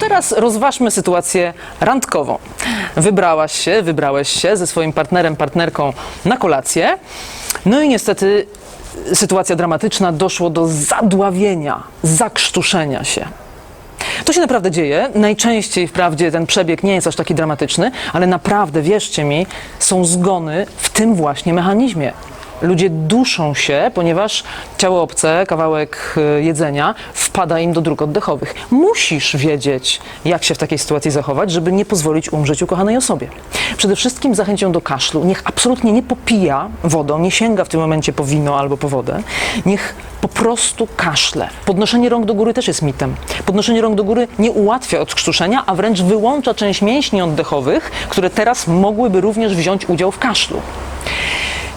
teraz rozważmy sytuację randkową. Wybrałaś się, wybrałeś się ze swoim partnerem, partnerką na kolację. No i niestety sytuacja dramatyczna, doszło do zadławienia, zakrztuszenia się. To się naprawdę dzieje. Najczęściej wprawdzie ten przebieg nie jest aż taki dramatyczny, ale naprawdę, wierzcie mi, są zgony w tym właśnie mechanizmie. Ludzie duszą się, ponieważ ciało obce, kawałek e, jedzenia wpada im do dróg oddechowych. Musisz wiedzieć, jak się w takiej sytuacji zachować, żeby nie pozwolić umrzeć ukochanej osobie. Przede wszystkim zachęć ją do kaszlu. Niech absolutnie nie popija wodą, nie sięga w tym momencie po wino albo po wodę. Niech po prostu kaszle. Podnoszenie rąk do góry też jest mitem. Podnoszenie rąk do góry nie ułatwia odkrztuszenia, a wręcz wyłącza część mięśni oddechowych, które teraz mogłyby również wziąć udział w kaszlu.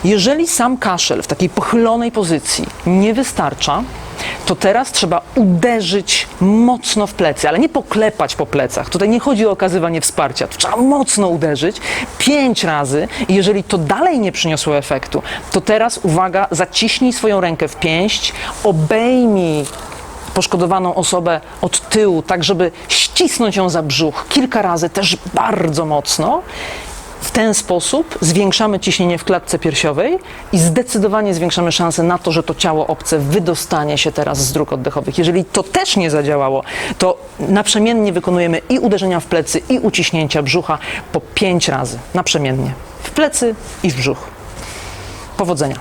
Jeżeli sam kaszel w takiej pochylonej pozycji nie wystarcza, to teraz trzeba uderzyć mocno w plecy, ale nie poklepać po plecach. Tutaj nie chodzi o okazywanie wsparcia, trzeba mocno uderzyć pięć razy i jeżeli to dalej nie przyniosło efektu, to teraz uwaga, zaciśnij swoją rękę w pięść, obejmij poszkodowaną osobę od tyłu, tak żeby ścisnąć ją za brzuch kilka razy, też bardzo mocno. W ten sposób zwiększamy ciśnienie w klatce piersiowej i zdecydowanie zwiększamy szanse na to, że to ciało obce wydostanie się teraz z dróg oddechowych. Jeżeli to też nie zadziałało, to naprzemiennie wykonujemy i uderzenia w plecy, i uciśnięcia brzucha po pięć razy. Naprzemiennie. W plecy i w brzuch. Powodzenia.